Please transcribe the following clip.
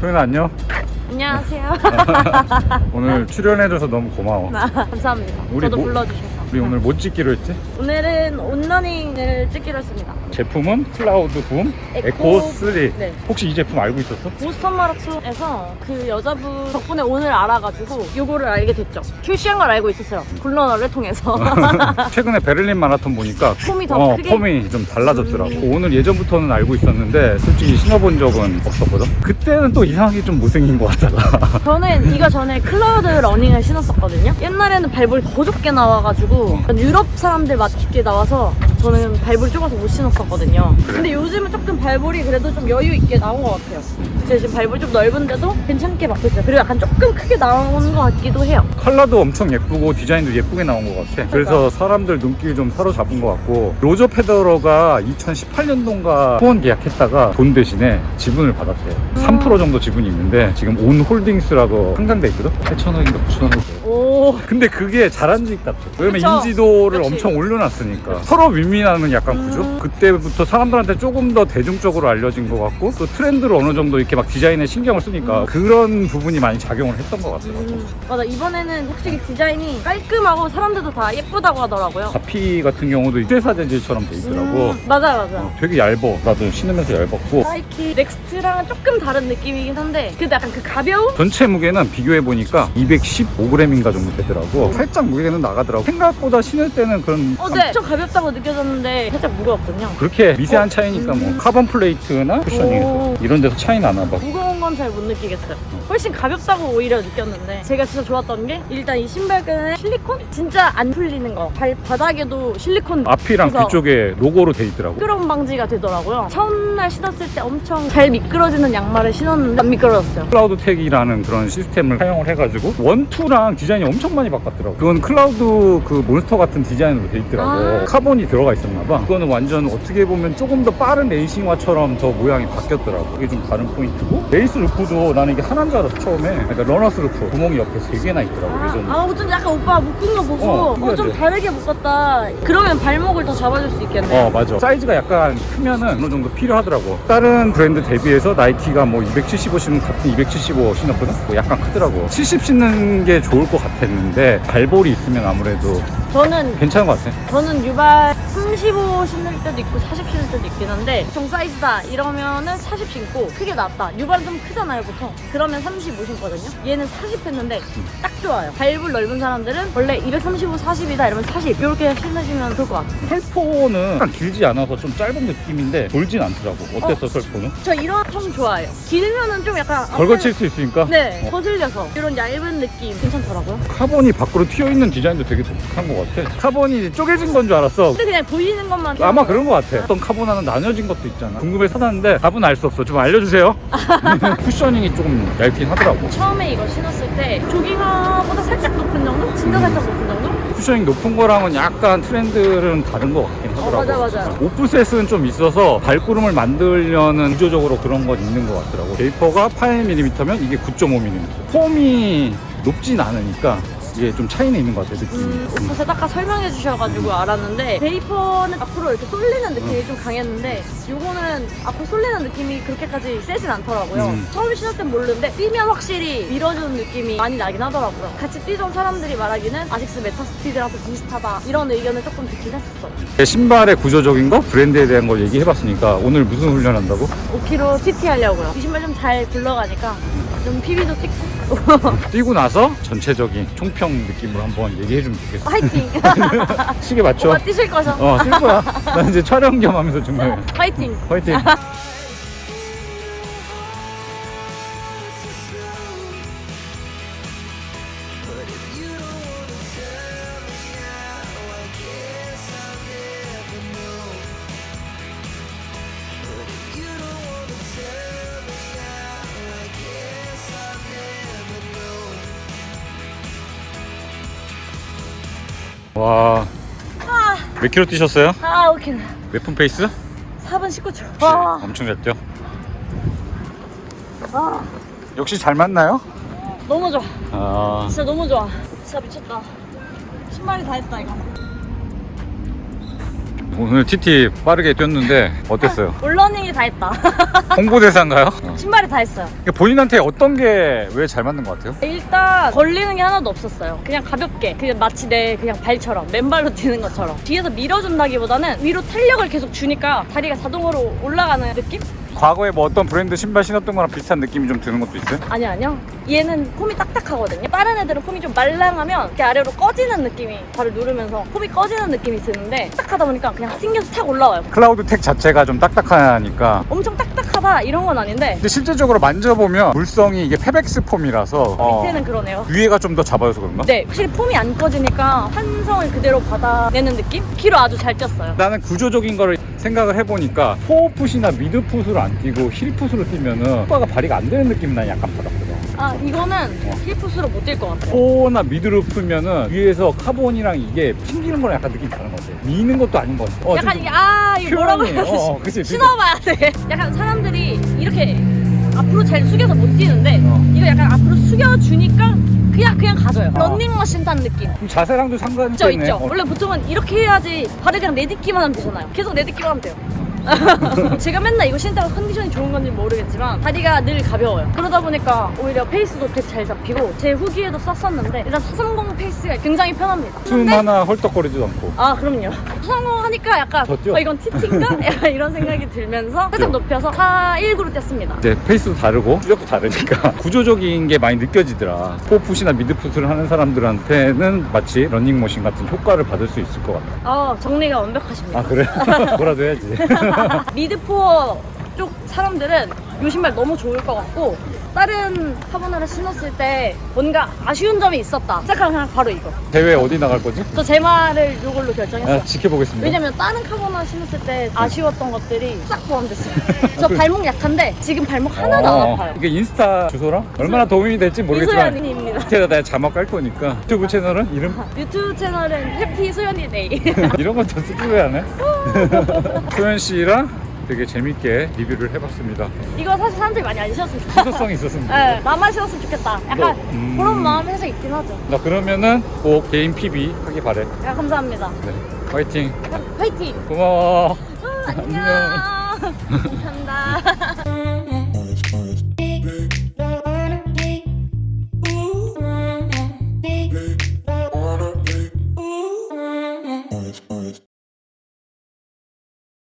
소연아 안녕. 안녕하세요. 오늘 출연해줘서 너무 고마워. 나 감사합니다. 우리 저도 뭐- 불러주셔서. 우리 오늘 뭐 찍기로 했지? 오늘은 온러닝을 찍기로 했습니다. 제품은 클라우드 붐 에코- 에코 3. 네. 혹시 이 제품 알고 있었어? 보스턴 마라톤에서 그 여자분 덕분에 오늘 알아가지고 요거를 알게 됐죠. 출시한 걸 알고 있었어요. 굴러너를 통해서. 최근에 베를린 마라톤 보니까 폼이 더 어, 크게. 폼이 좀 달라졌더라고. 음. 오늘 예전부터는 알고 있었는데 솔직히 신어본 적은 없었거든. 그때는 또 이상하게 좀 못생긴 것 같다가. 저는 이거 전에 클라우드 러닝을 신었었거든요. 옛날에는 발볼이 더 좁게 나와가지고 유럽 사람들 맞게 나와 서 저는 발볼 좁아서 못 신었었거든요. 근데 요즘은 조금 발볼이 그래도 좀 여유 있게 나온 것 같아요. 제가 지금 발볼 좀 넓은데도 괜찮게 맞고 있어요. 그리고 약간 조금 크게 나온 것 같기도 해요. 컬러도 엄청 예쁘고 디자인도 예쁘게 나온 것 같아. 그래서 사람들 눈길 좀 사로잡은 것 같고 로저 페더러가 2018년도인가 후원 계약했다가 돈 대신에 지분을 받았대. 3% 정도 지분이 있는데 지금 온 홀딩스라고 상장돼 있거든. 8천억인가 9천억. 오. 근데 그게 잘한 직 같아. 왜냐면 그쵸. 인지도를 그치. 엄청 올려놨으니까 서로 윈윈하는 약간 구조. 음. 그때부터 사람들한테 조금 더 대중적으로 알려진 것 같고 또 트렌드를 어느 정도 이렇게 막 디자인에 신경을 쓰니까 음. 그런 부분이 많이 작용을 했던 것 같더라고. 음, 맞아 이번에는 확실히 디자인이 깔끔하고 사람들도 다 예쁘다고 하더라고요. 바피 같은 경우도 휴대사 재질처럼 돼 있더라고. 음, 맞아 맞아. 되게 얇어. 나도 신으면서 얇았고. 나이키 넥스트랑은 조금 다른 느낌이긴 한데 근데 약간 그 가벼움? 전체 무게는 비교해 보니까 215g인가 정도 되더라고. 살짝 무게는 나가더라고. 생각보다 신을 때는 그런 어, 네. 좀 가볍다고 느껴졌는데 살짝 무거웠거든요. 그렇게 미세한 어? 차이니까 뭐 음. 카본 플레이트나 쿠셔닝 오. 이런 데서 차이 나나 봐. 무거 운건잘못 느끼겠어요. 훨씬 가볍다고 오히려 느꼈는데 제가 진짜 좋았던 게 일단 이 신발끈에 실리콘? 진짜 안 풀리는 거. 발 바닥에도 실리콘 앞이랑 그래서 뒤쪽에 로고로 돼 있더라고. 미끄럼 방지가 되더라고요. 첫날 신었을 때 엄청 잘 미끄러지는 양말을 신었는데 안 미끄러졌어요. 클라우드 택이라는 그런 시스템을 사용을 해가지고 원투랑 디자인이 엄청 많이 바꿨더라고. 그건 클라우드 그 몬스터 같은 디자인으로 돼 있더라고. 아. 카본이 들어가 있었나 봐. 그거는 완전 어떻게 보면 조금 더 빠른 레이싱화처럼 더 모양이 바뀌었더라고. 그게 좀 다른 포인트고 레이스 루프도 나는 이게 하나인 줄 알았어 처음에. 그러니까 러너스 루프 구멍이 옆에 세 개나 있더라고. 아, 예전에. 아, 좀 약간 오빠 묶은 거 보고 어, 어, 좀? 다르게 묶었다. 그러면 발목을 더 잡아줄 수 있겠네. 어 맞아 사이즈가 약간 크면은 어느 정도 필요하더라고 다른 브랜드 대비해서 나이키가 뭐 275 신으면 같은 275 신었거든 뭐 약간 크더라고 70 신는 게 좋을 것 같았는데 발볼이 있으면 아무래도 저는 괜찮은 것 같아 저는 유발 35 신을 때도 있고 40 신을 때도 있긴 한데 정 사이즈다 이러면은 40 신고 크게 나왔다. 유발은 좀 크잖아요 보통. 그러면 35 신거든요. 얘는 40 했는데 딱 좋아요. 발볼 넓은 사람들은 원래 235, 40이다 이러면 40 이렇게 신으시면 좋을 것 같아요. 약간 길지 않아서 좀 짧은 느낌인데 돌진 않더라고 어땠어 설포는? 저 이런 통 좋아해요. 길면은 좀 약간 걸거칠 수 있으니까 네, 어. 거슬려서 이런 얇은 느낌 괜찮더라고요. 카본이 밖으로 튀어있는 디자인도 되게 독특한 것 같아 카본이 쪼개진 건 줄 알았어 근데 그냥 보이는 것만 아마 그런 것 같아. 어떤 카본 하나 나뉘어진 것도 있잖아. 궁금해 사놨는데 답은 알 수 없어. 좀 알려주세요. 쿠셔닝이 조금 얇긴 하더라고. 처음에 이거 신었을 때 조깅화보다 살짝 높은 정도? 진짜 살짝 높은 정도? 쿠셔닝 높은 거랑은 약간 트렌드는 다른 것 같긴 하더라고. 어, 맞아, 맞아. 오프셋은 좀 있어서 발구름을 만들려는 구조적으로 그런 건 있는 것 같더라고. 베이퍼가 8mm면 이게 9.5mm. 폼이 높진 않으니까 이게 좀 차이는 있는 것 같아, 느낌이. 음, 오프셋 아까 설명해 주셔가지고 알았는데 베이퍼는 앞으로 이렇게 쏠리는 느낌이 좀 강했는데 요거는 앞으로 쏠리는 느낌이 그렇게까지 세진 않더라고요. 음. 처음 신을 땐 모르는데 뛰면 확실히 밀어주는 느낌이 많이 나긴 하더라고요. 같이 뛰던 사람들이 말하기는 아식스 메타스피드랑 좀 비슷하다 이런 의견을 조금 듣긴 했었어. 내 신발의 구조적인 거, 브랜드에 대한 걸 얘기해봤으니까 오늘 무슨 훈련한다고? 5km TT 하려고요. 이 신발 좀 잘 굴러가니까 좀 PB도 찍고 뛰고 나서 전체적인 총평 느낌으로 한번 얘기해 주면 좋겠어. 화이팅! 시계 맞춰? 뛰실 거죠? 어, 쓸 거야. 나 이제 촬영 겸 하면서 중요해. 화이팅! 화이팅. 와. 몇 킬로 뛰셨어요? 아 오케이 몇 분 페이스? 4분 19초 와, 엄청 잘 뛰어. 와 역시 잘 맞나요? 너무 좋아 아, 진짜 너무 좋아 진짜 미쳤다 신발이 다 했다 이거 오늘 TT 빠르게 뛰었는데 어땠어요? 올러닝이 다 했다. 홍보대사인가요? 어. 신발이 다 했어요. 본인한테 어떤 게 왜 잘 맞는 것 같아요? 일단 걸리는 게 하나도 없었어요. 그냥 가볍게, 그냥 마치 내 그냥 발처럼 맨발로 뛰는 것처럼 뒤에서 밀어준다기보다는 위로 탄력을 계속 주니까 다리가 자동으로 올라가는 느낌? 과거에 뭐 어떤 브랜드 신발 신었던 거랑 비슷한 느낌이 좀 드는 것도 있어요? 아니 아니요. 얘는 폼이 딱딱하거든요. 다른 애들은 폼이 좀 말랑하면 이렇게 아래로 꺼지는 느낌이 발을 누르면서 폼이 꺼지는 느낌이 드는데 딱하다 보니까 그냥 튕겨서 탁 올라와요. 클라우드 텍 자체가 좀 딱딱하니까 엄청 딱딱하다 이런 건 아닌데 근데 실질적으로 만져보면 물성이 이게 페백스 폼이라서 어, 밑에는 그러네요. 위에가 좀 더 잡아줘서 그런가? 네, 확실히 폼이 안 꺼지니까 환성을 그대로 받아내는 느낌? 키로 아주 잘 쪘어요. 나는 구조적인 거를 생각을 해보니까 포어풋이나 미드풋으로 안 뛰고 힐풋으로 뛰면은 효과가 발휘가 안 되는 느낌이 난 약간 받았거든 아, 이거는 힐풋으로 못 뛸 것 같아요. 포나 미드로 풀면은 위에서 카본이랑 이게 튕기는 거랑 약간 느낌이 다른 것 같아 미는 것도 아닌 것 같아 어, 약간 좀 이게 아 이거 뭐라고 표현이, 해야 되지? 어, 어, 그치, 신어봐야 돼. 약간 사람들이 이렇게 앞으로 잘 숙여서 못 뛰는데 어. 이거 약간 앞으로 숙여주니까 그냥 그냥 가져요. 런닝머신 탄 느낌. 좀 자세랑도 상관이 있죠 있네 있죠. 어. 원래 보통은 이렇게 해야지 발을 그냥 내딛기만 하면 되잖아요. 계속 내딛기만 하면 돼요. 제가 맨날 이거 신다가 컨디션이 좋은 건지 모르겠지만 다리가 늘 가벼워요. 그러다 보니까 오히려 페이스도 되게 잘 잡히고 제 후기에도 썼었는데 일단 430 페이스가 굉장히 편합니다. 숨 하나 헐떡거리지도 않고. 아 그럼요. 성공하니까 약간 더 뛰어. 어, 이건 TT인가? 약간 이런 생각이 들면서 살짝 높여서 419로 뛰었습니다. 이제 페이스도 다르고 수력도 다르니까. 구조적인 게 많이 느껴지더라. 포풋이나 미드풋을 하는 사람들한테는 마치 런닝머신 같은 효과를 받을 수 있을 것 같아. 아 정리가 완벽하십니다. 아 그래? 뭐라도 해야지. 미드포어 쪽 사람들은 요 신발 너무 좋을 것 같고 다른 카보나를 신었을 때 뭔가 아쉬운 점이 있었다. 시작하면 그냥 바로 이거. 대회 어디 나갈 거지? 저제 말을 요걸로 결정했어요. 아, 지켜보겠습니다. 왜냐면 다른 카보나 신었을 때 아쉬웠던 것들이 싹 포함됐어요. 저 발목 약한데 지금 발목 하나도 안 어, 아파요. 이게 인스타 주소랑 얼마나 도움이 될지 모르겠지만 이소연입니다. 밑에다 내가 자막 깔 거니까 유튜브 채널은 이름? 유튜브 채널은 해피 소연이 데이 이런 쓰지 왜안 해? 소연 씨랑 되게 재밌게 리뷰를 해봤습니다. 이거 사실 사람들이 많이 안 신었으면 좋겠다 희소성이 있었습니다. 네, 나만 신었으면 좋겠다 약간 너, 음. 그런 마음이 살짝 있긴 하죠 나 그러면은 꼭 개인 PB 하기 바래. 야, 감사합니다 네. 화이팅. 화이팅 고마워. 안녕 감사합니다